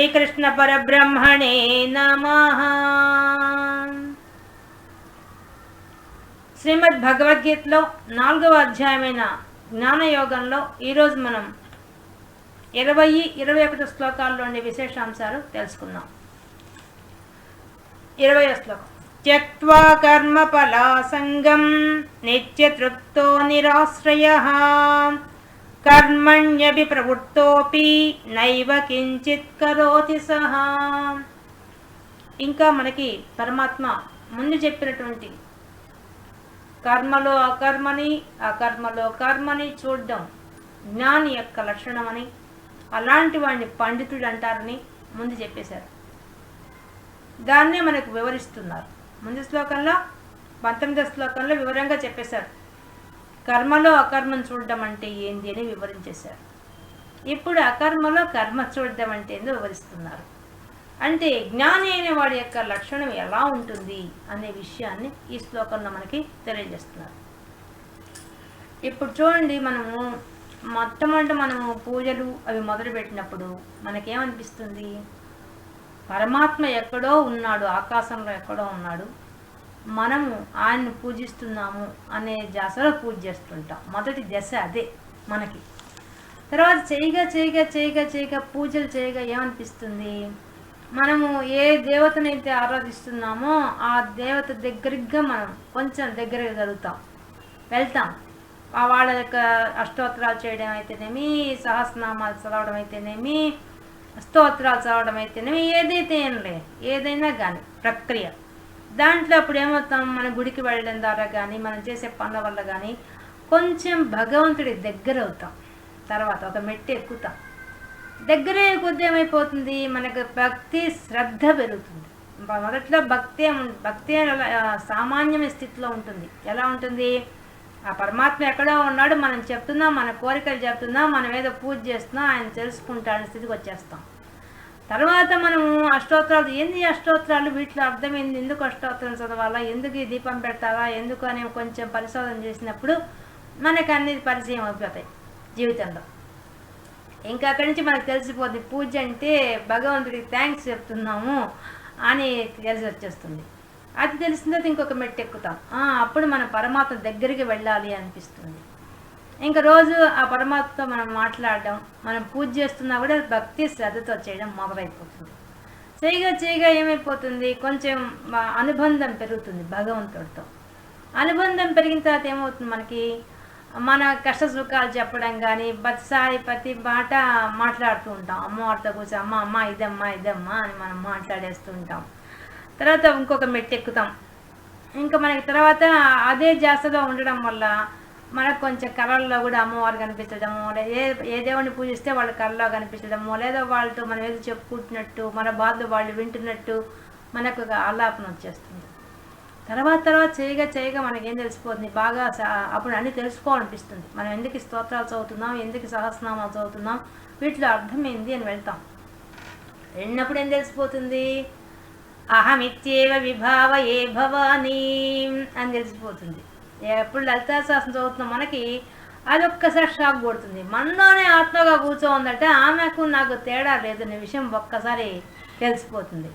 శ్రీకృష్ణ పరబ్రహ్మణే నమ. శ్రీమద్ భగవద్గీతలో నాలుగవ అధ్యాయమైన జ్ఞానయోగంలో ఈరోజు మనం ఇరవై ఇరవై ఒకటి శ్లోకాల్లోని విశేషాంశాలు తెలుసుకుందాం. ఇరవై శ్లోకం. త్యక్వా కర్మఫలాసంగం నిత్యతృప్తో నిరాశ్రయ. కర్మణ్యపి ప్రవృత్తోపి నైవ కించిత్ కరోతి సహా ఇంకా మనకి పరమాత్మ ముందు చెప్పినటువంటి కర్మలో అకర్మని అకర్మలో కర్మని చూడడం జ్ఞాని యొక్క లక్షణమని అలాంటి వాడిని పండితుడు అంటారని ముందు చెప్పేశారు. దాన్నే మనకు వివరిస్తున్నారు. ముందు శ్లోకంలో పంతొమ్మిదో శ్లోకంలో వివరంగా చెప్పేశారు. కర్మలో అకర్మను చూడడం అంటే ఏంది అని వివరించేశారు. ఇప్పుడు అకర్మలో కర్మ చూడడం అంటే ఏందో వివరిస్తున్నారు. అంటే జ్ఞాని అయిన వాడి యొక్క లక్షణం ఎలా ఉంటుంది అనే విషయాన్ని ఈ శ్లోకంలో మనకి తెలియజేస్తున్నారు. ఇప్పుడు చూడండి మనము మొట్టమొదటి మనము పూజలు అవి మొదలుపెట్టినప్పుడు మనకేమనిపిస్తుంది? పరమాత్మ ఎక్కడో ఉన్నాడు ఆకాశంలో ఎక్కడో ఉన్నాడు. మనము ఆయన్ని పూజిస్తున్నాము అనే దశలో పూజ చేస్తుంటాం. మొదటి దశ అదే మనకి. తర్వాత చేయగా చేయగా చేయగా చేయగా పూజలు చేయగా ఏమనిపిస్తుంది? మనము ఏ దేవతనైతే ఆరాధిస్తున్నామో ఆ దేవత దగ్గరగా మనం కొంచెం దగ్గరగా కలుగుతాం. వెళ్తాం. వాళ్ళ యొక్క అష్టోత్తరాలు చేయడం అయితేనేమి సహస్రనామాలు చదవడం అయితేనేమి స్తోత్రాలు చదవడం అయితేనేమి ఏదైతే ఏం లే ఏదైనా కానీ ప్రక్రియ. దాంట్లో అప్పుడు ఏమవుతాం? మన గుడికి వెళ్ళడం ద్వారా కానీ మనం చేసే పనుల వల్ల కానీ కొంచెం భగవంతుడి దగ్గర అవుతాం. తర్వాత ఒక మెట్టు ఎక్కుతాం. దగ్గరే కొద్ది ఏమైపోతుంది? మనకు భక్తి శ్రద్ధ పెరుగుతుంది. మొదట్లో భక్తి భక్తి సామాన్యమైన స్థితిలో ఉంటుంది. ఎలా ఉంటుంది? ఆ పరమాత్మ ఎక్కడో ఉన్నాడు. మనం చెప్తున్నాం మన కోరికలు చెప్తున్నాం మనం ఏదో పూజ చేస్తున్నాం ఆయన తెలుసుకుంటాడని స్థితికి వచ్చేస్తాం. తర్వాత మనము అష్టోత్తరాలు ఏంది అష్టోత్తరాలు వీటిలో అర్థమైంది ఎందుకు అష్టోత్తరం చదవాలా ఎందుకు ఈ దీపం పెడతారా ఎందుకు అని కొంచెం పరిశోధన చేసినప్పుడు మనకు అన్ని పరిచయం అయిపోతాయి జీవితంలో. ఇంకా అక్కడి నుంచి మనకు తెలిసిపోతుంది పూజ అంటే భగవంతుడికి థ్యాంక్స్ చెప్తున్నాము అని తెలిసి వచ్చేస్తుంది. అది తెలిసిన తర్వాత ఇంకొక మెట్టు ఎక్కుతాం. అప్పుడు మనం పరమాత్మ దగ్గరికి వెళ్ళాలి అనిపిస్తుంది. ఇంకా రోజు ఆ పరమాత్మతో మనం మాట్లాడడం మనం పూజ చేస్తున్నా కూడా భక్తి శ్రద్ధతో చేయడం మొదలైపోతుంది చేయగా చేయగా ఏమైపోతుంది? కొంచెం అనుబంధం పెరుగుతుంది భగవంతుడితో. అనుబంధం పెరిగిన తర్వాత ఏమవుతుంది మనకి? మన కష్ట సుఖాలు చెప్పడం కానీ ప్రతిసారి ప్రతి మాట మాట్లాడుతూ ఉంటాం. అమ్మవారితో కూర్చో అమ్మ అమ్మ ఇదమ్మా ఇదమ్మా అని మనం మాట్లాడేస్తూ ఉంటాం. తర్వాత ఇంకొక మెట్టు ఎక్కుతాం. ఇంకా మనకి తర్వాత అదే జాస్తలో ఉండడం వల్ల మనకు కొంచెం కళల్లో కూడా అమ్మవారు కనిపించడము ఏ ఏ దేవుడిని పూజిస్తే వాళ్ళ కళలో కనిపించడము లేదా వాళ్ళతో మనం ఏదో చెప్పుకుంటున్నట్టు మన బాధలు వాళ్ళు వింటున్నట్టు మనకు ఒక ఆలాపన వచ్చేస్తుంది. తర్వాత తర్వాత చేయగా చేయగా మనకేం తెలిసిపోతుంది? బాగా అప్పుడు అన్నీ తెలుసుకోవాలనిపిస్తుంది. మనం ఎందుకు స్తోత్రాలు చదువుతున్నాం? ఎందుకు సహస్రనామాలు చదువుతున్నాం? వీటిలో అర్థమైంది అని వెళ్తాం. వెళ్ళినప్పుడు ఏం తెలిసిపోతుంది? అహమిత్యేవ విభావ ఏ భవానీ అని తెలిసిపోతుంది. ఎప్పుడు లలితా శాస్త్రం చదువుతున్న మనకి అది ఒక్కసారి షాక్ కొడుతుంది. మనలోనే ఆత్మగా కూర్చోందట ఆమెకు నాకు తేడా లేదనే విషయం ఒక్కసారి తెలిసిపోతుంది.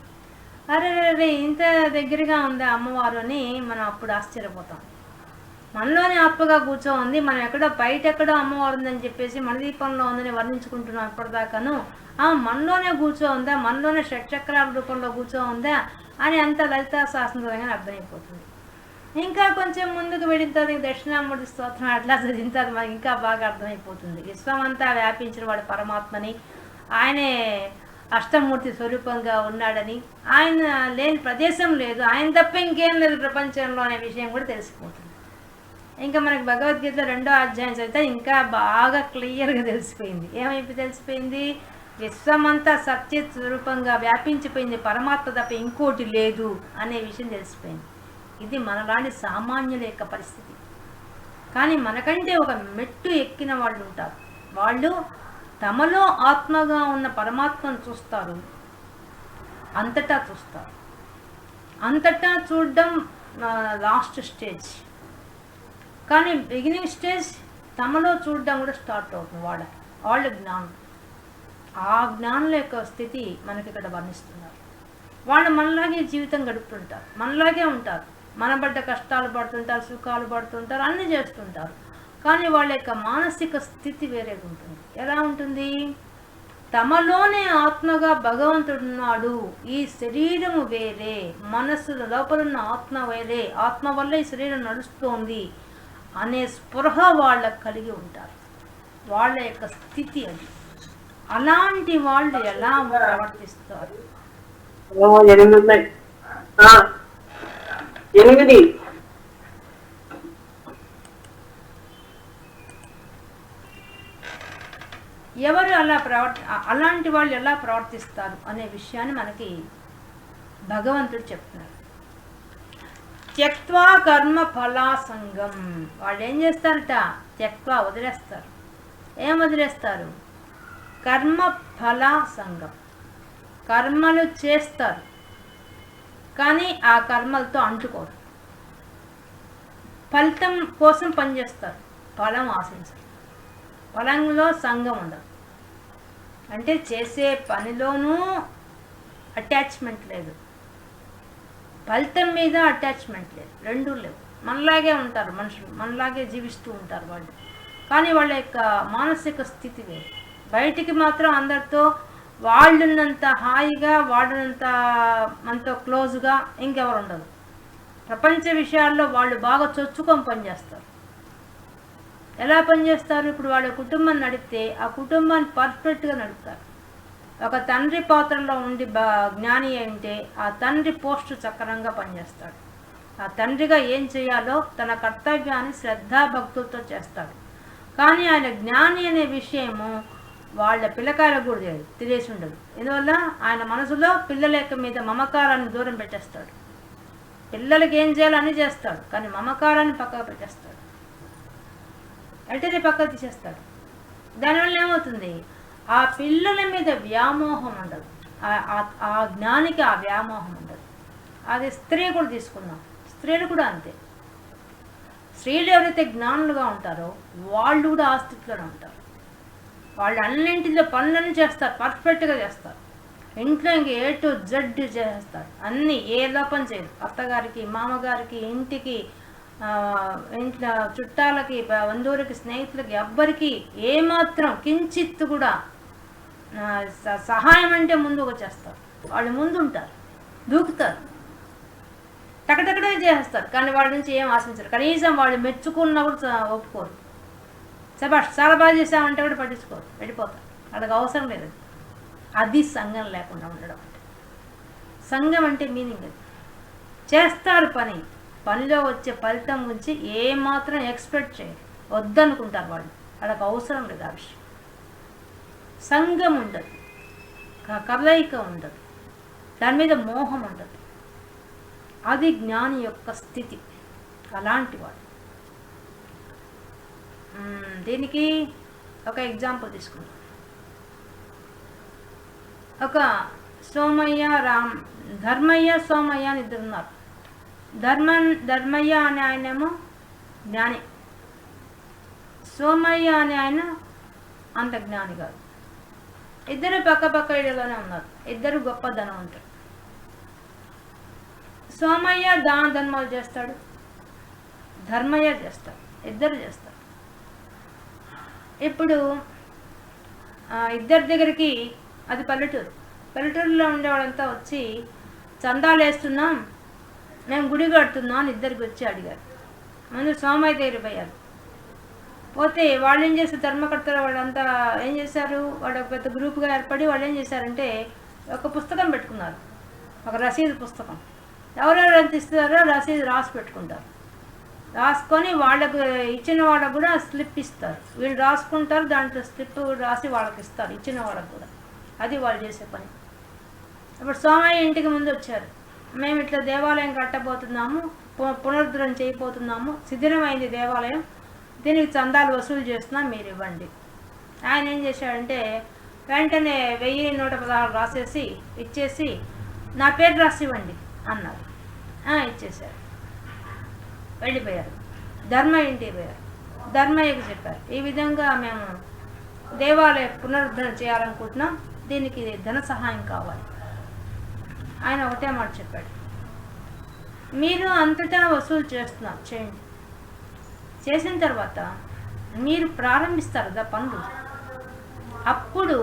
అరే రే ఇంత దగ్గరగా ఉందా అమ్మవారు అని మనం అప్పుడు ఆశ్చర్యపోతాం. మనలోనే ఆత్మగా కూర్చో ఉంది మనం ఎక్కడో బయట ఎక్కడో అమ్మవారు ఉందని చెప్పేసి మన దీపంలో ఉందని వర్ణించుకుంటున్నాం ఇప్పటిదాకాను ఆ మనలోనే కూర్చో ఉందా మనలోనే షట్చక్రాల రూపంలో కూర్చో ఉందా అని అంత లలితా శాస్త్రంగా అర్థమైపోతుంది. ఇంకా కొంచెం ముందుకు వెళ్ళిన తర్వాత దక్షిణామూర్తి స్తోత్రం అట్లా చదివిన తర్వాత మనకి ఇంకా బాగా అర్థమైపోతుంది. విశ్వమంతా వ్యాపించిన వాడు పరమాత్మని. ఆయనే అష్టమూర్తి స్వరూపంగా ఉన్నాడని. ఆయన లేని ప్రదేశం లేదు. ఆయన తప్ప ఇంకేం లేదు ప్రపంచంలో అనే విషయం కూడా తెలిసిపోతుంది. ఇంకా మనకి భగవద్గీత రెండో అధ్యాయం చదివితే ఇంకా బాగా క్లియర్గా తెలిసిపోయింది. ఏమైపు తెలిసిపోయింది? విశ్వమంతా సత్య స్వరూపంగా వ్యాపించిపోయింది. పరమాత్మ తప్ప ఇంకోటి లేదు అనే విషయం తెలిసిపోయింది. ఇది మనలాంటి సామాన్యుల యొక్క పరిస్థితి. కానీ మనకంటే ఒక మెట్టు ఎక్కిన వాళ్ళు ఉంటారు. వాళ్ళు తమలో ఆత్మగా ఉన్న పరమాత్మను చూస్తారు. అంతటా చూస్తారు. అంతటా చూడడం లాస్ట్ స్టేజ్ కానీ బిగినింగ్ స్టేజ్ తమలో చూడడం కూడా స్టార్ట్ అవుతుంది వాళ్ళ వాళ్ళ జ్ఞానం ఆ జ్ఞానుల యొక్క స్థితి మనకి ఇక్కడ వర్ణిస్తున్నారు. వాళ్ళు మనలాగే జీవితం గడుపుతుంటారు. మనలాగే ఉంటారు. మన పడ్డ కష్టాలు పడుతుంటారు సుఖాలు పడుతుంటారు అన్నీ చేస్తుంటారు. కానీ వాళ్ళ యొక్క మానసిక స్థితి వేరేగా ఉంటుంది. ఎలా ఉంటుంది? తమలోనే ఆత్మగా భగవంతుడున్నాడు. ఈ శరీరము వేరే మనస్సు లోపల ఉన్న ఆత్మ వేరే ఆత్మ వల్ల ఈ శరీరం నడుస్తోంది అనే స్పృహ వాళ్ళకు కలిగి ఉంటారు. వాళ్ళ యొక్క స్థితి అది. అలాంటి వాళ్ళు ఎలా ప్రవర్తిస్తారు? ఎనిమిది. ఎవరు అలా ప్రవర్తి అలాంటి వాళ్ళు ఎలా ప్రవర్తిస్తారు అనే విషయాన్ని మనకి భగవంతుడు చెప్తున్నారు. త్యక్వా కర్మ ఫలాసంగం వాళ్ళు ఏం చేస్తారట? త్యక్వా వదిలేస్తారు. ఏం వదిలేస్తారు? కర్మ ఫలాసంగం సంఘం కర్మలు చేస్తారు. కానీ ఆ కర్మలతో అంటుకోరు. ఫలితం కోసం పనిచేస్తారు. ఫలం ఆశించరు. ఫలంలో సంఘం ఉండదు. అంటే చేసే పనిలోనూ అటాచ్మెంట్ లేదు. ఫలితం మీద అటాచ్మెంట్ లేదు. రెండూ లేవు. మనలాగే ఉంటారు మనుషులు. మనలాగే జీవిస్తూ ఉంటారు వాళ్ళు. కానీ వాళ్ళ యొక్క మానసిక స్థితి వేరు. బయటికి మాత్రం అందరితో వాళ్ళున్నంత హాయిగా వాళ్ళున్నంత మనతో క్లోజ్గా ఇంకెవరు ఉండదు ప్రపంచ విషయాల్లో వాళ్ళు బాగా చొచ్చుకొని పనిచేస్తారు. ఎలా పనిచేస్తారు? ఇప్పుడు వాళ్ళ కుటుంబం నడిపితే ఆ కుటుంబాన్ని పర్ఫెక్ట్గా నడుపుతారు. ఒక తండ్రి పాత్రలో ఉండి బా జ్ఞాని అంటే ఆ తండ్రి పోస్ట్ చక్రంగా పనిచేస్తాడు. ఆ తండ్రిగా ఏం చేయాలో తన కర్తవ్యాన్ని శ్రద్ధాభక్తులతో చేస్తాడు. కానీ ఆయన జ్ఞాని అనే విషయము వాళ్ళ పిల్లకాయలకు కూడా తెలియసి ఉండదు ఎందువల్ల? ఆయన మనసులో పిల్లల యొక్క మీద మమకారాన్ని దూరం పెట్టేస్తాడు. పిల్లలకి ఏం చేయాలో అన్నీ చేస్తాడు కానీ మమకారాన్ని పక్కకు పెట్టేస్తాడు. వెంటనే పక్కకు తీసేస్తాడు. దానివల్ల ఏమవుతుంది? ఆ పిల్లల మీద వ్యామోహం ఉండదు. ఆ- ఆ- ఆ జ్ఞానికి ఆ వ్యామోహం ఉండదు. అది స్త్రీ కూడా తీసుకుందాం స్త్రీలు కూడా అంతే. స్త్రీలు ఎవరైతే జ్ఞానులుగా ఉంటారో వాళ్ళు కూడా ఆ స్థితిలోనే ఉంటారు. వాళ్ళు అన్నింటిలో పనులను చేస్తారు పర్ఫెక్ట్గా చేస్తారు. ఇంట్లో ఇంక ఏ టు జడ్ చేస్తారు. అన్నీ ఏ లోపం చేయరు. అత్తగారికి మామగారికి ఇంటికి ఆ, ఇంట్లో చుట్టాలకి బంధువులకి స్నేహితులకి ఎవ్వరికి ఏమాత్రం కించిత్ కూడా స- సహాయం అంటే ముందుకు చేస్తారు. వాళ్ళు ముందుంటారు దూకుతారు. టకటకటే చేస్తారు కానీ వాళ్ళ నుంచి ఏం ఆశించరు. కనీసం వాళ్ళు మెచ్చుకున్నా కూడా ఒప్పుకోరు. సబాష్ చాలా బాగా చేసామంటే కూడా పట్టించుకోరు. వెళ్ళిపోతారు. వాళ్ళకి అవసరం లేదు. అది. సంఘం లేకుండా ఉండడం అంటే. సంఘం అంటే మీనింగ్ అది. చేస్తారు పని. పనిలో వచ్చే ఫలితం గురించి ఏమాత్రం ఎక్స్పెక్ట్ చేయరు. వద్దనుకుంటారు వాళ్ళు. వాళ్ళకి అవసరం లేదు ఆ విషయం. సంఘం ఉండదు. కలయిక ఉండదు. దాని మీద మోహం ఉండదు. అది జ్ఞాని యొక్క స్థితి. అలాంటి వాడు దీనికి ఒక ఎగ్జాంపుల్ తీసుకుందాం. ఒక సోమయ్య రామ్ ధర్మయ్య సోమయ్య అని ఇద్దరు ఉన్నారు. ధర్మ ధర్మయ్య అనే ఆయనేమో జ్ఞాని. సోమయ్య అనే ఆయన అంత జ్ఞాని కాదు. ఇద్దరు పక్క పక్క ఇళ్ళలోనే ఉన్నారు. ఇద్దరు గొప్ప ధనవంతులు సోమయ్య దాన ధర్మాలు చేస్తాడు ధర్మయ్య చేస్తాడు ఇద్దరు చేస్తారు. ఇప్పుడు ఇద్దరి దగ్గరికి అది పల్లెటూరు. పల్లెటూరులో ఉండేవాళ్ళంతా వచ్చి చందాలు వేస్తున్నాం మేము గుడి కడుతున్నాం అని ఇద్దరికి వచ్చి అడిగారు. ముందు సోమయ్య దగ్గర పోయారు. పోతే వాళ్ళు ఏం చేస్తారు ధర్మకర్తలు వాళ్ళంతా ఏం చేశారు? వాళ్ళు ఒక పెద్ద గ్రూప్గా ఏర్పడి వాళ్ళు ఏం చేశారంటే ఒక పుస్తకం పెట్టుకున్నారు. ఒక రసీదు పుస్తకం. ఎవరెవరు ఎంత ఇస్తారో రసీదు రాసి పెట్టుకుంటారు. రాసుకొని వాళ్ళకు ఇచ్చిన వాళ్ళకు కూడా స్లిప్ ఇస్తారు. వీళ్ళు రాసుకుంటారు దాంట్లో స్లిప్ రాసి వాళ్ళకి ఇస్తారు ఇచ్చిన వాళ్ళకు కూడా. అది వాళ్ళు చేసే పని. ఇప్పుడు సోమయ్య ఇంటికి ముందు వచ్చారు. మేము ఇట్లా దేవాలయం కట్టబోతున్నాము పు- పునరుద్ధరణ చేయబోతున్నాము శిథిరమైంది దేవాలయం. దీనికి చందాలు వసూలు చేస్తున్నాం మీరు ఇవ్వండి. ఆయన ఏం చేశాడంటే వెంటనే వెయ్యి నూట పదహారు రాసేసి ఇచ్చేసి నా పేరు రాసి ఇవ్వండి అన్నారు ఇచ్చేశారు. వెళ్ళిపోయారు. ధర్మ ఇంటికి పోయారు. ధర్మయ్యకు చెప్పారు. ఈ విధంగా మేము దేవాలయ పునరుద్ధరణ చేయాలనుకుంటున్నాం. దీనికి ధన సహాయం కావాలి. ఆయన ఒకటే మాట చెప్పాడు. మీరు అంతటా వసూలు చేస్తున్నారు చేయండి. చేసిన తర్వాత మీరు ప్రారంభిస్తారు కదా పనులు. అప్పుడు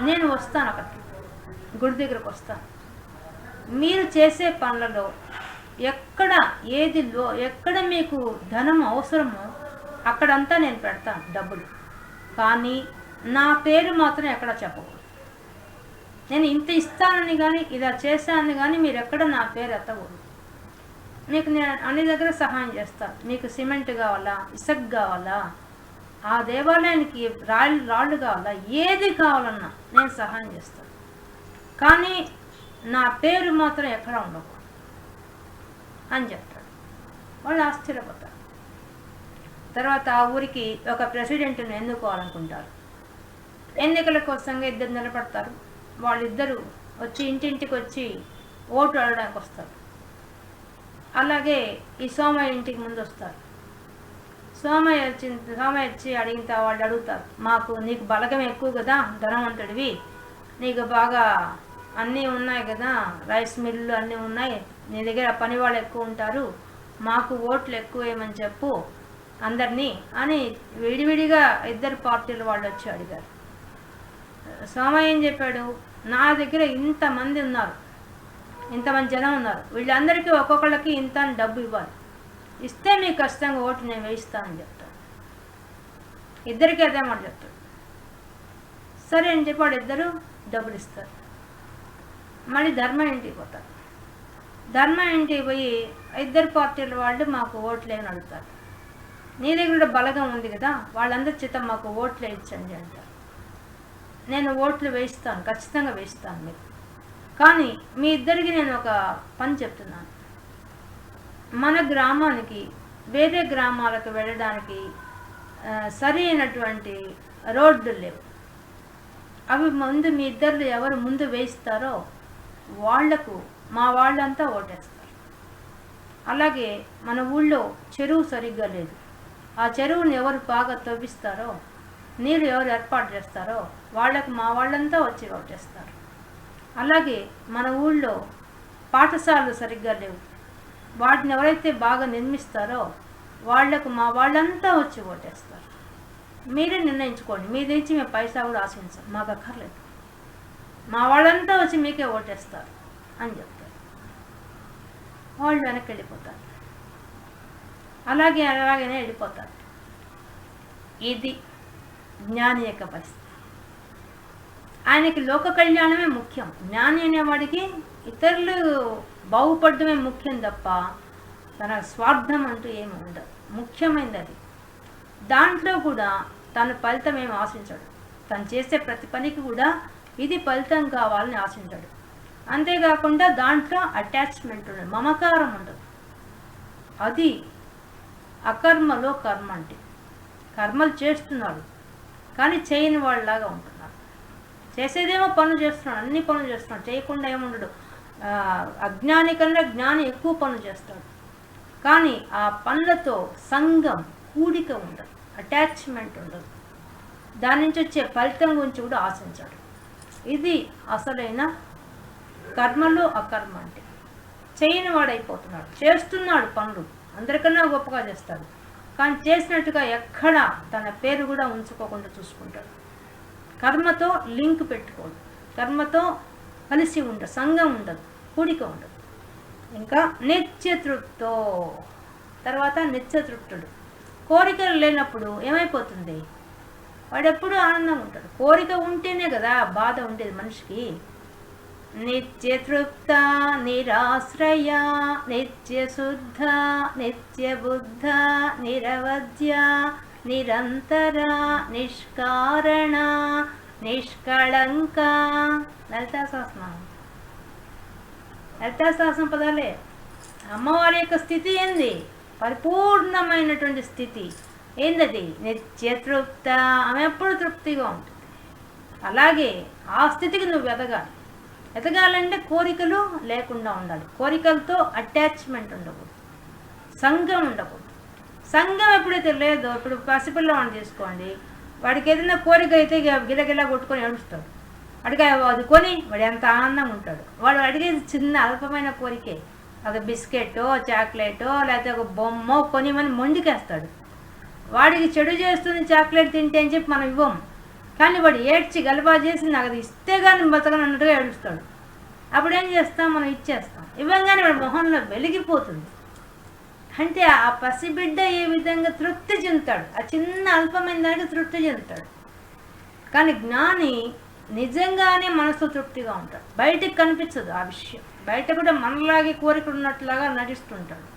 నేను వస్తాను అక్కడికి. గుడి దగ్గరకు వస్తాను. మీరు చేసే పనులలో ఎక్కడ ఏది లో ఎక్కడ మీకు ధనం అవసరమో అక్కడంతా నేను పెడతాను డబ్బులు. కానీ నా పేరు మాత్రం ఎక్కడ చెప్పకూడదు. నేను ఇంత ఇస్తానని కానీ ఇలా చేశానని కానీ మీరు ఎక్కడ నా పేరు ఎత్తకూడదు. మీకు నేను అన్ని దగ్గర సహాయం చేస్తాను మీకు సిమెంట్ కావాలా ఇసక్ కావాలా ఆ దేవాలయానికి రాళ్ళు రాళ్ళు కావాలా ఏది కావాలన్నా నేను సహాయం చేస్తాను. కానీ నా పేరు మాత్రం ఎక్కడ ఉండకూడదు. అని చెప్తాడు. వాళ్ళు ఆశ్చర్యపోతారు తర్వాత ఆ ఊరికి ఒక ప్రెసిడెంట్ని ఎన్నుకోవాలనుకుంటారు. ఎన్నికల కోసంగా ఇద్దరు నిలబడతారు. వాళ్ళిద్దరూ వచ్చి ఇంటింటికి వచ్చి ఓటు అడగడానికి వస్తారు. అలాగే ఈ సోమయ్య ఇంటికి ముందు వస్తారు. సోమయ్య వచ్చి సోమయ్య వచ్చి అడిగిన వాళ్ళు అడుగుతారు. మాకు నీకు బలగం ఎక్కువ కదా ధనవంతుడివి. నీకు బాగా అన్నీ ఉన్నాయి కదా రైస్ మిల్లు అన్నీ ఉన్నాయి. నీ దగ్గర పని వాళ్ళు ఎక్కువ ఉంటారు మాకు ఓట్లు ఎక్కువ వేయమని చెప్పు అందరినీ అని విడివిడిగా ఇద్దరు పార్టీల వాళ్ళు వచ్చి అడిగారు. సోమయ్య ఏం చెప్పాడు? నా దగ్గర ఇంతమంది ఉన్నారు ఇంతమంది జనం ఉన్నారు వీళ్ళందరికీ ఒక్కొక్కళ్ళకి ఇంత అని డబ్బు ఇవ్వాలి. ఇస్తే మీకు ఖచ్చితంగా ఓటు నేను వేయిస్తానని చెప్తాను ఇద్దరికి అదే మాట చెప్తాడు. సరే అని చెప్పి వాడు ఇద్దరు డబ్బులు ఇస్తారు. మళ్ళీ ధర్మ ఇంటికి పోతారు. ధర్మ ఇంటికి పోయి ఇద్దరు పార్టీల వాళ్ళు మాకు ఓట్లేని అడుగుతారు. నీ దగ్గర కూడా బలగం ఉంది కదా వాళ్ళందరి చేత మాకు ఓట్లు వేయించండి అంటారు. నేను ఓట్లు వేయిస్తాను ఖచ్చితంగా వేయిస్తాను మీకు. కానీ మీ ఇద్దరికి నేను ఒక పని చెప్తున్నాను. మన గ్రామానికి వేరే గ్రామాలకు వెళ్ళడానికి సరి అయినటువంటి రోడ్లు లేవు. అవి ముందు మీ ఇద్దరు ఎవరు ముందు వేయిస్తారో వాళ్ళకు మా వాళ్ళంతా ఓటేస్తారు. అలాగే మన ఊళ్ళో చెరువు సరిగ్గా లేదు. ఆ చెరువుని ఎవరు బాగా తవ్విస్తారో నీరు ఎవరు ఏర్పాటు చేస్తారో వాళ్ళకు మా వాళ్ళంతా వచ్చి ఓటేస్తారు. అలాగే మన ఊళ్ళో పాఠశాలలు సరిగ్గా లేవు. వాటిని ఎవరైతే బాగా నిర్మిస్తారో వాళ్ళకు మా వాళ్ళంతా వచ్చి ఓటేస్తారు. మీరే నిర్ణయించుకోండి. మీ నుంచి మేము పైసా కూడా ఆశించాం. మాకు అక్కర్లేదు. మా వాళ్ళంతా వచ్చి మీకే ఓటేస్తారు అని చెప్తారు వాళ్ళు వెనక్కి వెళ్ళిపోతారు. అలాగే అలాగనే వెళ్ళిపోతారు. ఇది జ్ఞాని యొక్క పరిస్థితి. ఆయనకి లోక కళ్యాణమే ముఖ్యం. జ్ఞాని అనేవాడికి ఇతరులు బాగుపడమే ముఖ్యం తప్ప తన స్వార్థం అంటూ ఏమి ఉండదు. ముఖ్యమైనది అది దాంట్లో కూడా తన ఫలితం ఏమి ఆశించడు. తను చేసే ప్రతి పనికి కూడా ఇది ఫలితం కావాలని ఆశించాడు. అంతేకాకుండా దాంట్లో అటాచ్మెంట్ ఉండదు మమకారం ఉండదు. అది అకర్మలో కర్మ అంటే. కర్మలు చేస్తున్నాడు కానీ చేయని వాళ్ళలాగా ఉంటున్నాడు చేసేదేమో పనులు చేస్తున్నాడు అన్ని పనులు చేస్తున్నాడు చేయకుండా ఏముండడు అజ్ఞాని కన్నా జ్ఞాని ఎక్కువ పనులు చేస్తాడు. కానీ ఆ పనులతో సంఘం కూడిక ఉండదు అటాచ్మెంట్ ఉండదు. దాని నుంచి వచ్చే ఫలితం గురించి కూడా ఆశించాడు. ఇది అసలైన కర్మలో అకర్మ అంటే. చేయని వాడైపోతున్నాడు చేస్తున్నాడు పనులు. అందరికన్నా గొప్పగా చేస్తాడు. కానీ చేసినట్టుగా ఎక్కడ తన పేరు కూడా ఉంచుకోకుండా చూసుకుంటాడు. కర్మతో లింక్ పెట్టుకోడు. కర్మతో కలిసి ఉండదు సంఘం ఉండదు. కూడిక ఉండదు. ఇంకా నిత్యతృప్తో. తర్వాత నిత్యతృప్తుడు. కోరికలు లేనప్పుడు ఏమైపోతుంది? వాడెప్పుడు ఆనందంగా ఉంటాడు. కోరిక ఉంటేనే కదా బాధ ఉండేది మనిషికి. నిత్యతృప్త నిరాశ్రయ నిత్యశుద్ధ నిత్యబుద్ధ నిరవధ్య నిరంతర నిష్కారణ నిష్కళంక. లలితా సహస్రనామం పదాలే. అమ్మవారి యొక్క స్థితి ఏంది? పరిపూర్ణమైనటువంటి స్థితి. ఏందది? నిత్యతృప్త. ఆమె ఎప్పుడు తృప్తిగా ఉంటుంది? అలాగే ఆ స్థితికి నువ్వు ఎదగాలి. ఎదగాలంటే కోరికలు లేకుండా ఉండాలి. కోరికలతో అటాచ్మెంట్ ఉండకూడదు. సంఘం ఉండకూడదు. సంఘం ఎప్పుడైతే లేదో ఇప్పుడు పసిపిల్లవాడిని తీసుకోండి. వాడికి ఏదైనా కోరిక అయితే ఇక గిలగిలా కొట్టుకొని ఏడుస్తాడు. అడిగా అది కొని వాడు ఎంత ఆనందంగా ఉంటాడు. వాడు అడిగేది చిన్న అల్పమైన కోరికే. ఒక బిస్కెట్టో చాక్లెటో లేకపోతే ఒక బొమ్మో కొనిమని మొండికేస్తాడు. వాడికి చెడు చేస్తుంది చాక్లెట్ తింటే అని చెప్పి మనం ఇవ్వము. కానీ వాడు ఏడ్చి గలబా చేసి నాకు అది ఇస్తే కానీ బతకను అన్నట్టుగా ఏడుస్తాడు. అప్పుడు ఏం చేస్తాం? మనం ఇచ్చేస్తాం. ఇవ్వంగానే వాడి మొహంలో వెలిగిపోతుంది. అంటే ఆ పసిబిడ్డ ఏ విధంగా తృప్తి చెందుతాడు. ఆ చిన్న అల్పమైన దానికి తృప్తి చెందుతాడు. కానీ జ్ఞాని నిజంగానే మనసు తృప్తిగా ఉంటాడు. బయటికి కనిపించదు ఆ విషయం. బయట కూడా మనలాగే కోరికలు ఉన్నట్లాగా నటిస్తుంటాడు.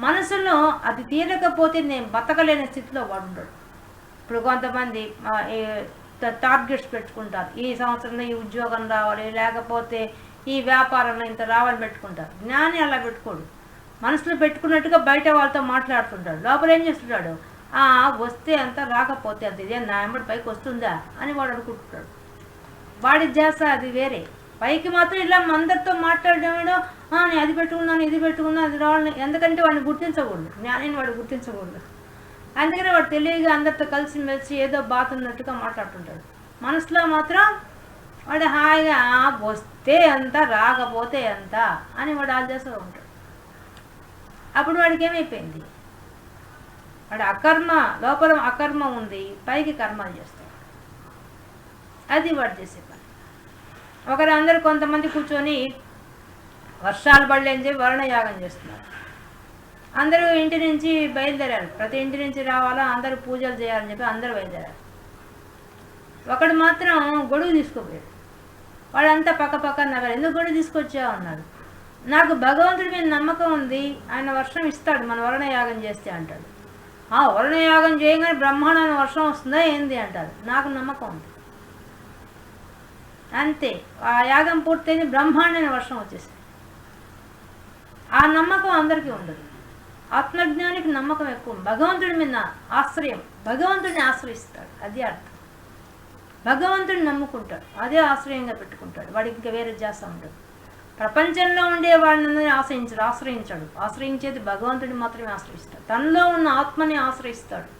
మనసులో అది తీరకపోతే నేను బతకలేని స్థితిలో వాడు ఇప్పుడు కొంతమంది టార్గెట్స్ పెట్టుకుంటారు. ఈ సంవత్సరంలో ఈ ఉద్యోగం రావాలి లేకపోతే ఈ వ్యాపారంలో ఇంత రావాలని పెట్టుకుంటారు. జ్ఞాని అలా పెట్టుకోడు. మనసులో పెట్టుకున్నట్టుగా బయట వాళ్ళతో మాట్లాడుతుంటాడు. లోపల ఏం చేస్తుంటాడు? "ఆ, వస్తే అంత రాకపోతే అంత ఇదే నా ఎమ్మడి పైకి వస్తుందా అని వాడు అనుకుంటున్నాడు వాడి జాస అది వేరే. పైకి మాత్రం ఇలా అందరితో మాట్లాడడం "ఆ, నేను అది పెట్టుకున్నాను ఇది పెట్టుకున్నాను అది రావాలని ఎందుకంటే వాడిని గుర్తించకూడదు. జ్ఞానిని వాడు గుర్తించకూడదు. అందుకనే వాడు తెలియగా అందరితో కలిసి మెలిసి ఏదో బాధ ఉన్నట్టుగా మాట్లాడుతుంటాడు. మనసులో మాత్రం వాడు హాయిగా వస్తే ఎంత రాకపోతే ఎంత అని వాడు ఆలోచిస్తూ ఉంటాడు. అప్పుడు వాడికి ఏమైపోయింది? వాడు అకర్మ లోపల అకర్మ ఉంది పైకి కర్మలు చేస్తాడు. అది వాడు చేసే పని. ఒకరు అందరు కొంతమంది కూర్చొని వర్షాలు పడలేని చెప్పి వర్ణయాగం చేస్తున్నారు. అందరూ ఇంటి నుంచి బయలుదేరారు. ప్రతి ఇంటి నుంచి రావాలా అందరూ పూజలు చేయాలని చెప్పి అందరూ బయలుదేరారు. ఒకడు మాత్రం గొడుగు తీసుకోపోయాడు. వాడంతా పక్క పక్క నగరు ఎందుకు గొడుగు తీసుకొచ్చా అన్నాడు. నాకు భగవంతుడి మీద నమ్మకం ఉంది. ఆయన వర్షం ఇస్తాడు. మన వర్ణయాగం చేస్తే అంటాడు. ఆ వరణ యాగం చేయగానే బ్రహ్మాండమైన వర్షం వస్తుందా ఏంది? అంటారు నాకు నమ్మకం ఉంది. అంతే. ఆ యాగం పూర్తయింది. బ్రహ్మాండమైన వర్షం వచ్చేసింది. ఆ నమ్మకం అందరికీ ఉండదు. ఆత్మజ్ఞానికి నమ్మకం ఎక్కువ. భగవంతుడి మీద ఆశ్రయం. భగవంతుడిని ఆశ్రయిస్తాడు. అది అర్థం. భగవంతుడిని నమ్ముకుంటాడు. అదే ఆశ్రయంగా పెట్టుకుంటాడు. వాడికి ఇంకా వేరే జాస ఉండదు. ప్రపంచంలో ఉండే వాడిని ఆశ్రయించడు ఆశ్రయించాడు. ఆశ్రయించేది భగవంతుడిని మాత్రమే ఆశ్రయిస్తాడు. తనలో ఉన్న ఆత్మని ఆశ్రయిస్తాడు.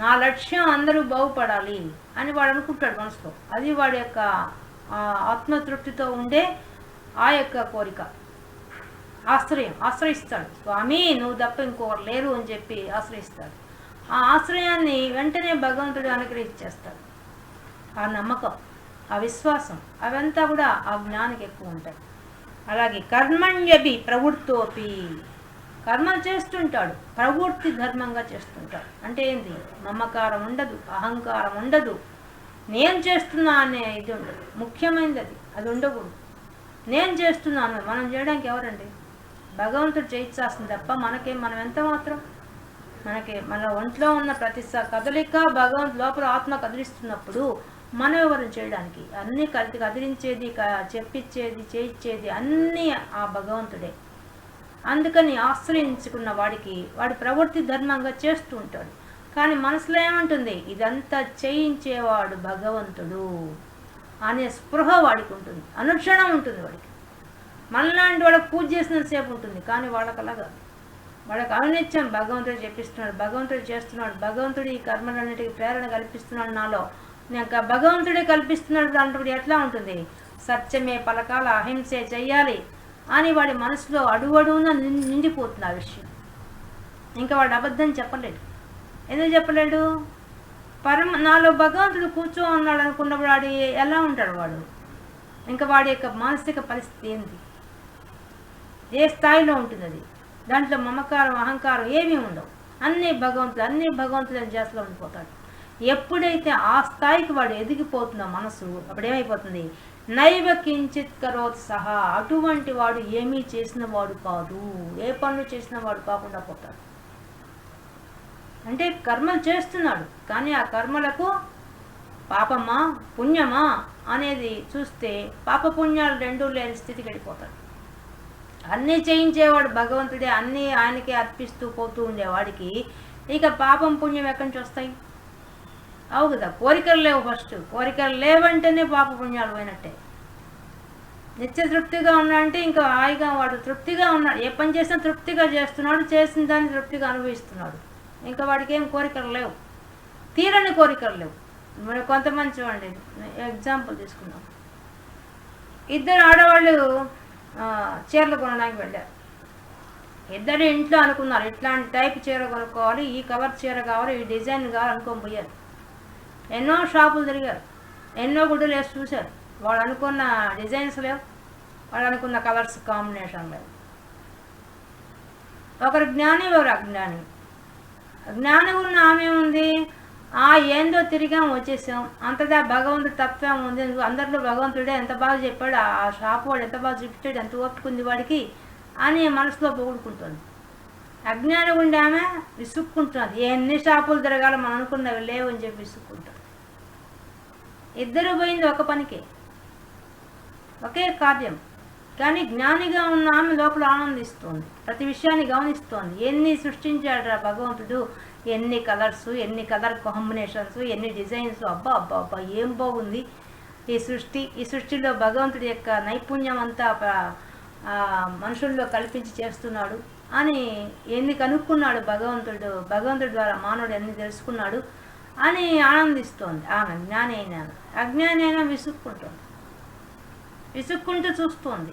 నా లక్ష్యం అందరూ బాగుపడాలి అని వాడు అనుకుంటాడు మనసులో. అది వాడి యొక్క ఆత్మతృప్తితో ఉండే ఆ యొక్క కోరిక. ఆశ్రయం ఆశ్రయిస్తాడు. స్వామి నువ్వు తప్ప ఇంకొకరు లేరు అని చెప్పి ఆశ్రయిస్తాడు. ఆ ఆశ్రయాన్ని వెంటనే భగవంతుడు అనుగ్రహించేస్తాడు. ఆ నమ్మకం ఆ విశ్వాసం అవంతా కూడా ఆ జ్ఞానికి ఎక్కువ ఉంటాయి. అలాగే కర్మణ్యభి ప్రవృత్తోపి. కర్మలు చేస్తుంటాడు ప్రవృత్తి ధర్మంగా చేస్తుంటాడు. అంటే ఏంది? మమకారం ఉండదు అహంకారం ఉండదు. నేను చేస్తున్నా అనే ఇది ఉండదు. ముఖ్యమైనది అది అది ఉండకూడదు. నేను చేస్తున్నాను మనం చేయడానికి ఎవరండి? భగవంతుడు చేయించాల్సింది తప్ప మనకి మనం ఎంత మాత్రం మనకి మన ఒంట్లో ఉన్న ప్రతి కదలిక భగవంతు లోపల ఆత్మ కదిలిస్తున్నప్పుడు మనం చేయడానికి? అన్నీ కలిసి కదిలించేది చెప్పించేది చేయించేది అన్నీ ఆ భగవంతుడే. అందుకని ఆశ్రయించుకున్న వాడికి వాడి ప్రవృత్తి ధర్మంగా చేస్తూ ఉంటాడు. కానీ మనసులో ఏముంటుంది? ఇదంతా చేయించేవాడు భగవంతుడు అనే స్పృహ వాడికి ఉంటుంది. అనుక్షణం ఉంటుంది వాడికి. మనలాంటి వాడికి పూజ చేసినంతసేపు ఉంటుంది. కానీ వాళ్ళకి అలా కాదు. వాళ్ళకి అనునిత్యం భగవంతుడు చెప్పిస్తున్నాడు భగవంతుడు చేస్తున్నాడు భగవంతుడు ఈ కర్మలన్నిటికీ ప్రేరణ కల్పిస్తున్నాడు నాలో. నాకు భగవంతుడే కల్పిస్తున్నాడు అంటే ఎట్లా ఉంటుంది? సత్యమే పలకాల అహింసే చెయ్యాలి అని వాడి మనసులో అడుగడుగున నిండిపోతుంది ఆ విషయం. ఇంకా వాడు అబద్ధం చెప్పలేడు. ఎందుకు చెప్పలేడు? పరమ నాలో భగవంతుడు కూర్చో ఉన్నాడు అనుకున్నప్పుడు వాడు ఎలా ఉంటాడు వాడు? ఇంకా వాడి యొక్క మానసిక పరిస్థితి ఏంటి? ఏ స్థాయిలో ఉంటుంది అది దాంట్లో మమకారం అహంకారం ఏమీ ఉండవు. అన్నీ భగవంతులు అన్నీ భగవంతులని అని చేస్తూ ఉండిపోతాడు. ఎప్పుడైతే ఆ స్థాయికి వాడు ఎదిగిపోతుందో మనసు అప్పుడు ఏమైపోతుంది? నైవ కించిత్ కరోత్ సహా. అటువంటి వాడు ఏమీ చేసిన వాడు కాదు. ఏ పనులు చేసిన వాడు కాకుండా పోతాడు. అంటే కర్మలు చేస్తున్నాడు. కానీ ఆ కర్మలకు పాపమా పుణ్యమా అనేది చూస్తే పాప పుణ్యాలు రెండూ లేని స్థితికి వెళ్ళిపోతాడు. అన్నీ చేయించేవాడు భగవంతుడే అన్నీ ఆయనకే అర్పిస్తూ పోతూ ఉండేవాడికి ఇక పాపం పుణ్యం ఎక్కడి నుంచి వస్తాయి? అవు కదా కోరికలు లేవు ఫస్ట్ కోరికలు లేవంటేనే పాప పుణ్యాలు పోయినట్టే. నిత్య తృప్తిగా ఉన్నాడంటే ఇంకా హాయిగా వాడు తృప్తిగా ఉన్నాడు ఏ పని చేసినా తృప్తిగా చేస్తున్నాడు చేసిన దాన్ని తృప్తిగా అనుభవిస్తున్నాడు. ఇంకా వాడికి ఏం కోరికలు లేవు. తీరని కోరికలు లేవు. మరి కొంతమంది చూడండి ఎగ్జాంపుల్ తీసుకున్నాం ఇద్దరు ఆడవాళ్ళు చీరలు కొనడానికి వెళ్ళారు. ఇద్దరు ఇంట్లో అనుకున్నారు ఇట్లాంటి టైప్ చీర కొనుక్కోవాలి ఈ కవర్ చీర కావాలి ఈ డిజైన్ కావాలి అనుకొని పోయారు. ఎన్నో షాపులు తిరిగారు ఎన్నో గుడ్డలు వేసి చూశారు. వాళ్ళు అనుకున్న డిజైన్స్ లేవు వాళ్ళు అనుకున్న కలర్స్ కాంబినేషన్ లేవు. ఒకరు జ్ఞాని ఒకరు అజ్ఞాని. జ్ఞాని ఉన్న ఆమె ఉంది ఆ ఏందో తిరిగాం వచ్చేసాం. అంతదా భగవంతుడు తత్వం ఉంది. అందరిలో భగవంతుడే. ఎంత బాగా చెప్పాడు? ఆ షాప్ వాడు ఎంత బాగా చూపించాడు ఎంత ఓపుకుంది వాడికి? అని మనసులో పొగుడుకుంటుంది. అజ్ఞానం ఉండి ఆమె విసుక్కుంటున్నది ఎన్ని షాపులు తిరగాలో మనం అనుకున్నవి లేవు అని చెప్పి విసుక్కుంటుంది. ఇద్దరు పోయింది ఒక పనికి. ఒకే కార్యం. కానీ జ్ఞానిగా ఉన్న ఆమె లోపల ఆనందిస్తోంది. ప్రతి విషయాన్ని గమనిస్తోంది. ఎన్ని సృష్టించాడు రా భగవంతుడు? ఎన్ని కలర్స్ ఎన్ని కలర్ కాంబినేషన్స్ ఎన్ని డిజైన్స్? అబ్బా అబ్బా అబ్బా ఏం బాగుంది? ఈ సృష్టి ఈ సృష్టిలో భగవంతుడి యొక్క నైపుణ్యం అంతా ఆ, మనుషుల్లో కల్పించి చేస్తున్నాడు అని ఎన్ని కనుక్కున్నాడు భగవంతుడు? భగవంతుడి ద్వారా మానవుడు ఎన్ని తెలుసుకున్నాడు అని ఆనందిస్తోంది. ఆమె జ్ఞాని అయిన అజ్ఞాని అయినా విసుక్కుంటుంది. విసుక్కుంటూ చూస్తోంది.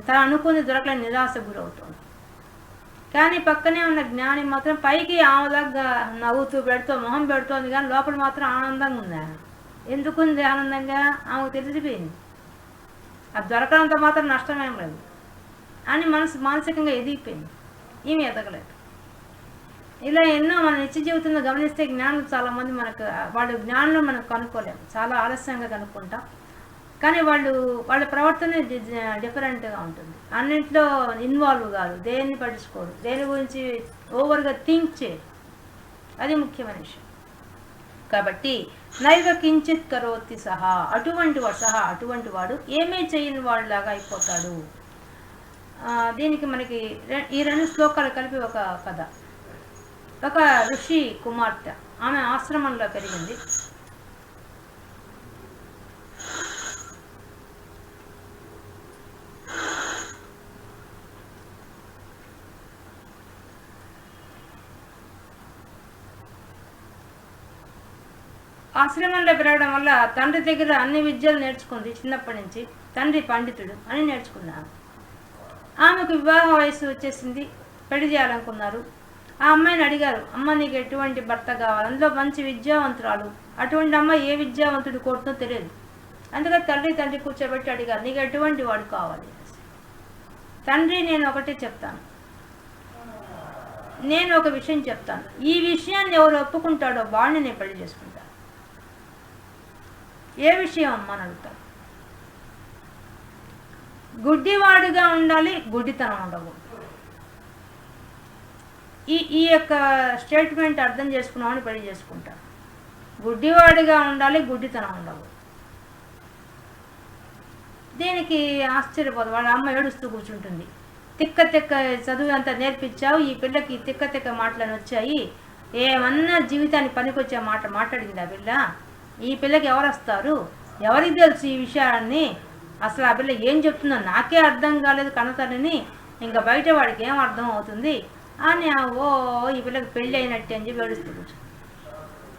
తను అనుకుంది దొరకలేని నిరాశ గురవుతోంది. కానీ పక్కనే ఉన్న జ్ఞాని మాత్రం పైకి ఆమెలాగా నవ్వుతూ పెడుతూ మొహం పెడుతోంది కానీ లోపల మాత్రం ఆనందంగా ఉంది ఆమె. ఎందుకుంది ఆనందంగా? ఆమెకు తెలిసిపోయింది అది దొరకడంతో మాత్రం నష్టమేం లేదు. అని మనసు మానసికంగా ఎదిగిపోయింది. ఏమి ఎదగలేదు. ఇలా ఎన్నో మన నిత్య జీవితంలో గమనిస్తే జ్ఞానులు చాలామంది మనకు వాళ్ళు జ్ఞానులు మనం కనుక్కోలేము. చాలా ఆలస్యంగా కనుక్కుంటాం. కానీ వాళ్ళు వాళ్ళ ప్రవర్తన డిఫరెంట్గా ఉంటుంది. అన్నింటిలో ఇన్వాల్వ్ కాదు దేన్ని పట్టించుకోరు. దేని గురించి ఓవర్గా థింక్ చేయరు. అది ముఖ్యమైన విషయం. కాబట్టి నైవ కించిత్ కరోతి సహా అటువంటి వాడు సహా అటువంటి వాడు ఏమీ చేయని వాడిలాగా అయిపోతాడు. దీనికి మనకి ఈ రెండు శ్లోకాలు కలిపి ఒక కథ. ఒక ఋషి కుమార్తె ఆమె ఆశ్రమంలో పెరిగింది. ఆశ్రమంలో పెరగడం వల్ల తండ్రి దగ్గర అన్ని విద్యలు నేర్చుకుంది చిన్నప్పటి నుంచి. తండ్రి పండితుడు అని నేర్చుకున్నాను. ఆమెకు వివాహ వయసు వచ్చేసింది. పెళ్ళి చేయాలనుకున్నారు. ఆ అమ్మాయిని అడిగారు అమ్మ నీకు ఎటువంటి భర్త కావాలి? అందులో మంచి విద్యావంతురాలు. అటువంటి అమ్మాయి ఏ విద్యావంతుడు కోరుతుందో తెలియదు. అందుకని తల్లి తండ్రి కూర్చోబెట్టి అడిగారు నీకు ఎటువంటి వాడు కావాలి? తండ్రి నేను ఒకటే చెప్తాను. నేను ఒక విషయం చెప్తాను. ఈ విషయాన్ని ఎవరు ఒప్పుకుంటాడో వాడిని నేను పెళ్ళి చేసుకుంటాను. ఏ విషయం అమ్మ అని గుడ్డివాడుగా ఉండాలి గుడ్డితనం ఉండకూడదు. ఈ ఈ యొక్క స్టేట్మెంట్ అర్థం చేసుకున్నామని పని చేసుకుంటారు. గుడ్డివాడిగా ఉండాలి గుడ్డితనం ఉండకూడదు. దీనికి ఆశ్చర్యపోదు. వాళ్ళ అమ్మ ఏడుస్తూ కూర్చుంటుంది. తిక్క తిక్క చదువు అంతా నేర్పించావు ఈ పిల్లకి తిక్క తిక్క మాటలను వచ్చాయి ఏమన్నా జీవితానికి పనికొచ్చే మాట మాట్లాడింది ఆ పిల్ల ఈ పిల్లకి ఎవరు వస్తారు? ఎవరికి తెలుసు ఈ విషయాన్ని? అసలు ఆ పిల్ల ఏం చెప్తుందో నాకే అర్థం కాలేదు కనతనని ఇంకా బయట వాడికి ఏం అర్థం అవుతుంది? అని ఓ ఈ పిల్లకి పెళ్ళి అయినట్టే అని చెప్పి ఏడుస్తూ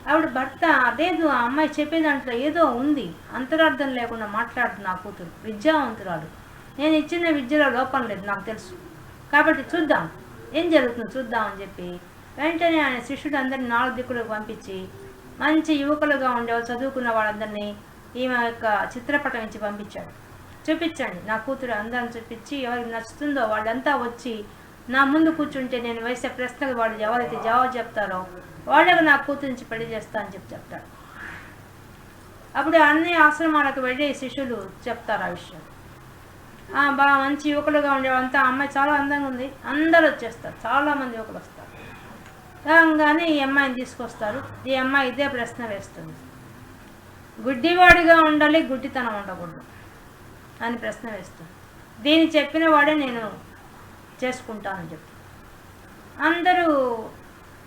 ఆవిడ భర్త అదేదో ఆ అమ్మాయి చెప్పే దాంట్లో ఏదో ఉంది. అంతరార్థం లేకుండా మాట్లాడుతుంది నా కూతురు. విద్యావంతురాలు. నేను ఇచ్చిన విద్యలో లోపం లేదు నాకు తెలుసు. కాబట్టి చూద్దాం. ఏం జరుగుతుందో చూద్దాం అని చెప్పి వెంటనే ఆయన శిష్యుడు అందరిని నాలుగు దిక్కులకు పంపించి మంచి యువకులుగా ఉండే చదువుకున్న వాళ్ళందరినీ ఈమె యొక్క చిత్రపటం ఇచ్చి పంపించాడు. చూపించండి. నా కూతురు అందరం చూపించి ఎవరికి నచ్చుతుందో వాళ్ళంతా వచ్చి నా ముందు కూర్చుంటే నేను వేసే ప్రశ్నకు వాళ్ళు ఎవరైతే జవాబు చెప్తారో వాళ్ళకి నా కూతురు నుంచి పెళ్ళి చేస్తా అని చెప్పి చెప్తాడు. అప్పుడు అన్ని ఆశ్రమాలకు వెళ్ళి శిష్యులు చెప్తారు ఆ విషయం. బాగా మంచి యువకులుగా ఉండేవంతా అమ్మాయి చాలా అందంగా ఉంది. అందరూ వచ్చేస్తారు. చాలామంది యువకులు వస్తారు. రాగానే ఈ అమ్మాయిని తీసుకొస్తారు. ఈ అమ్మాయి ఇదే ప్రశ్న వేస్తుంది. గుడ్డివాడిగా ఉండాలి గుడ్డితనం ఉండకూడదు అని ప్రశ్న వేస్తుంది. దీన్ని చెప్పిన వాడే నేను చేసుకుంటానని చెప్పి. అందరూ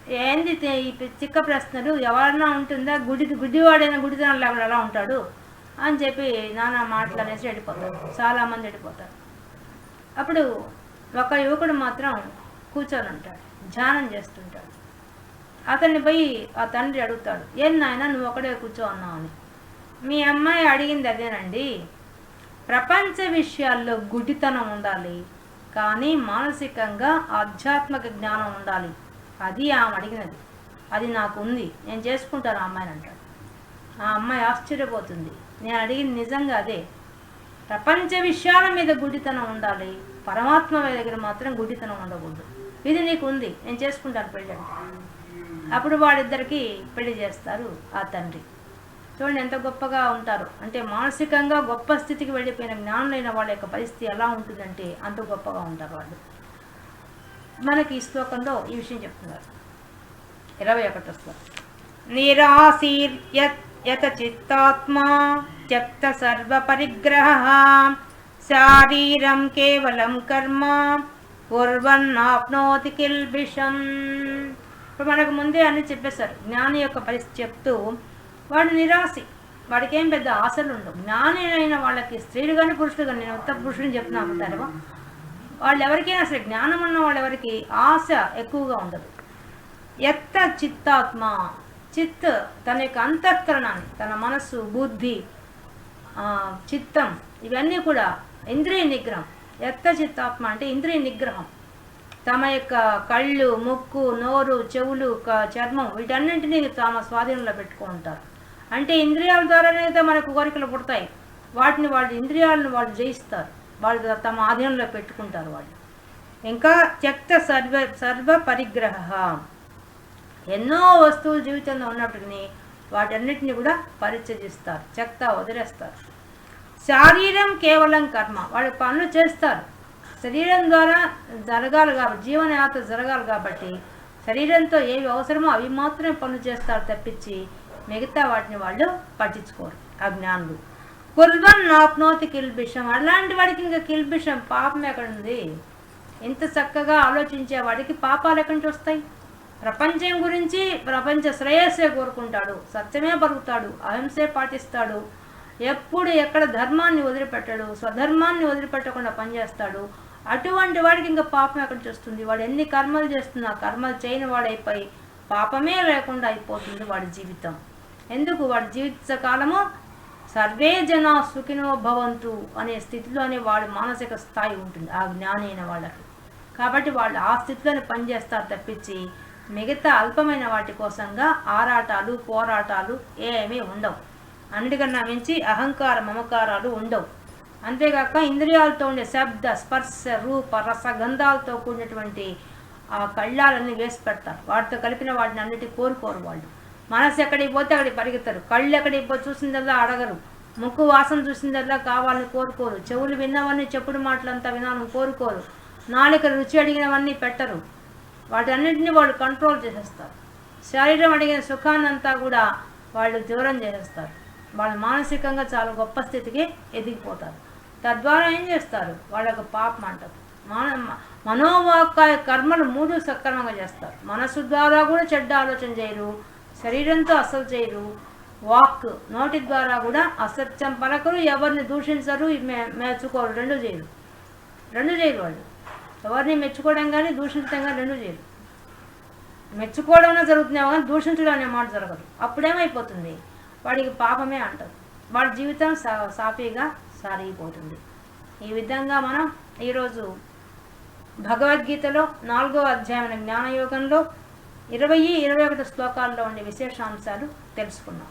ఏంది ఈ చిక్క ప్రశ్నలు? ఎవరన్నా ఉంటుందా? గుడి గుడ్డివాడైనా గుడితనం లేకుండా ఎలా ఉంటాడు? అని చెప్పి నానా మాటలు అనేసి వెళ్ళిపోతారు చాలామంది వెళ్ళిపోతారు అప్పుడు ఒక యువకుడు మాత్రం కూర్చొని ఉంటాడు. ధ్యానం చేస్తుంటాడు. అతన్ని పోయి ఆ తండ్రి అడుగుతాడు ఏం నాయన నువ్వు ఒకడే కూర్చో అన్నావు అని. మీ అమ్మాయి అడిగింది అదేనండి. ప్రపంచ విషయాల్లో గుడితనం ఉండాలి కానీ మానసికంగా ఆధ్యాత్మిక జ్ఞానం ఉండాలి. అది ఆమె అడిగినది. అది నాకు ఉంది నేను చేసుకుంటాను ఆ అమ్మాయిని అంటాడు. ఆ అమ్మాయి ఆశ్చర్యపోతుంది. నేను అడిగింది నిజంగా అదే. ప్రపంచ విషయాల మీద గుడితనం ఉండాలి పరమాత్మ దగ్గర మాత్రం గుడితనం ఉండకూడదు. ఇది నీకు ఉంది నేను చేసుకుంటాను పెళ్ళి అంటే. అప్పుడు వాడిద్దరికి పెళ్ళి చేస్తారు ఆ తండ్రి. చూడండి ఎంత గొప్పగా ఉంటారు. అంటే మానసికంగా గొప్ప స్థితికి వెళ్ళిపోయిన జ్ఞానులైన వాళ్ళ యొక్క పరిస్థితి ఎలా ఉంటుందంటే అంత గొప్పగా ఉంటారు వాళ్ళు. మనకి ఈ శ్లోకంలో ఈ విషయం చెప్తున్నారు. ఇరవై ఒకటో శ్లోకం. నిరాశీర్యత చిత్తాత్మా త్యక్త సర్వ పరిగ్రహ శారీరం కేవలం కర్మ కుర్వన్నాప్నోతి కిల్బిషం ఇప్పుడు మనకు ముందే అని చెప్పేశారు. జ్ఞాని యొక్క పరిస్థితి చెప్తూ వాడు నిరాశి. వాడికి ఏం పెద్ద ఆశలు ఉండవు. జ్ఞాని అయిన వాళ్ళకి స్త్రీలు కానీ పురుషులు కానీ నేను ఉత్తర పురుషుని చెప్తున్నాను అంటారు వాళ్ళు ఎవరికైనా సరే జ్ఞానం ఉన్న వాళ్ళెవరికి ఆశ ఎక్కువగా ఉండదు. ఎత్త చిత్తాత్మ. చిత్ తన యొక్క అంతఃకరణాన్ని తన మనస్సు బుద్ధి చిత్తం ఇవన్నీ కూడా ఇంద్రియ నిగ్రహం. యత్తచిత్తాత్మ అంటే ఇంద్రియ నిగ్రహం. తమ యొక్క కళ్ళు ముక్కు నోరు చెవులు చర్మం వీటన్నింటినీ తమ స్వాధీనంలో పెట్టుకుంటారు అంటే ఇంద్రియాల ద్వారానే మనకు కోరికలు పుడతాయి. వాటిని వాళ్ళు ఇంద్రియాలను వాళ్ళు జయిస్తారు. వాళ్ళు తమ ఆధీనంలో పెట్టుకుంటారు వాళ్ళు. ఇంకా త్యక్త సర్వ సర్వ పరిగ్రహ. ఎన్నో వస్తువులు జీవితంలో ఉన్నప్పటికీ వాటన్నిటిని కూడా పరిత్యజిస్తారు చెత్త వదిలేస్తారు. శారీరం కేవలం కర్మ. వాళ్ళు పనులు చేస్తారు. శరీరం ద్వారా జరగాలి కాబట్టి జీవనయాత్ర జరగాలి కాబట్టి శరీరంతో ఏవి అవసరమో అవి మాత్రమే పనులు చేస్తారు తప్పించి మిగతా వాటిని వాళ్ళు పట్టించుకోరు. అజ్ఞానులు. కుర్వన్ నాప్నోతి కిల్బిషం. అలాంటి వాడికి ఇంకా కిల్బిషం పాపం ఎక్కడ ఉంది ఇంత చక్కగా ఆలోచించే వాడికి పాపాలు ఎక్కడి నుంచి వస్తాయి? ప్రపంచం గురించి ప్రపంచ శ్రేయస్సే కోరుకుంటాడు. సత్యమే పలుకుతాడు అహింసే పాటిస్తాడు. ఎప్పుడు ఎక్కడ ధర్మాన్ని వదిలిపెట్టడు స్వధర్మాన్ని వదిలిపెట్టకుండా పనిచేస్తాడు. అటువంటి వాడికి ఇంకా పాపం ఎక్కడ చూస్తుంది? వస్తుంది వాడు ఎన్ని కర్మలు చేస్తున్నా కర్మలు చేయని వాడైపోయి పాపమే లేకుండా అయిపోతుంది వాడి జీవితం. ఎందుకు? వాడి జీవిత కాలము సర్వే జన సుఖినో భవంతు అనే స్థితిలోనే వాడి మానసిక స్థాయి ఉంటుంది ఆ జ్ఞానైన అయిన వాళ్ళకి. కాబట్టి వాళ్ళు ఆ స్థితిలోనే పనిచేస్తారు తప్పించి మిగతా అల్పమైన వాటి కోసంగా ఆరాటాలు పోరాటాలు ఏమీ ఉండవు. అన్నిటికన్నా మించి అహంకార మమకారాలు ఉండవు. అంతేగాక ఇంద్రియాలతో ఉండే శబ్ద స్పర్శ రూప రసగంధాలతో కూడినటువంటి ఆ కళ్ళాలన్నీ వేసి పెడతారు. వాటితో కలిపిన వాటిని అన్నిటి కోరుకోరు వాళ్ళు. మనసు ఎక్కడికి పోతే అక్కడికి పరిగెత్తరు. కళ్ళు ఎక్కడికి పోతే చూసిందల్లా అడగరు. ముక్కు వాసన చూసిందల్లా కావాలని కోరుకోరు. చెవులు విన్నవన్నీ చెప్పుడు మాటలంతా వినాలని కోరుకోరు. నాలుక రుచి అడిగినవన్నీ పెట్టరు. వాటన్నింటినీ వాళ్ళు కంట్రోల్ చేసేస్తారు. శరీరం అడిగిన సుఖాన్నంతా కూడా వాళ్ళు దూరం చేసేస్తారు. వాళ్ళు మానసికంగా చాలా గొప్ప స్థితికి ఎదిగిపోతారు. తద్వారా ఏం చేస్తారు? వాళ్ళకు పాపం అంటారు. మన మనోవాక కర్మలు మూడు సక్రమంగా చేస్తారు. మనసు ద్వారా కూడా చెడ్డ ఆలోచన చేయరు. శరీరంతో అసలు చేయరు. వాక్ నోటి ద్వారా కూడా అసత్యం పలకరు. ఎవరిని దూషించరు మే- మెచ్చుకోరు. రెండు చేయరు. రెండు చేయరు వాళ్ళు. ఎవరిని మెచ్చుకోవడం కానీ దూషించడం కానీ రెండు చేయరు. మెచ్చుకోవడం జరుగుతున్నామో కానీ దూషించడం అనే మాట జరగదు. అప్పుడేమైపోతుంది? వాడికి పాపమే అంటారు. వాడి జీవితం సా సాఫీగా సాగిపోతుంది ఈ విధంగా మనం ఈరోజు భగవద్గీతలో నాలుగో అధ్యాయమైన జ్ఞానయోగంలో ఇరవై ఇరవై ఒకటి శ్లోకాల్లో ఉండే విశేషాంశాలు తెలుసుకున్నాం.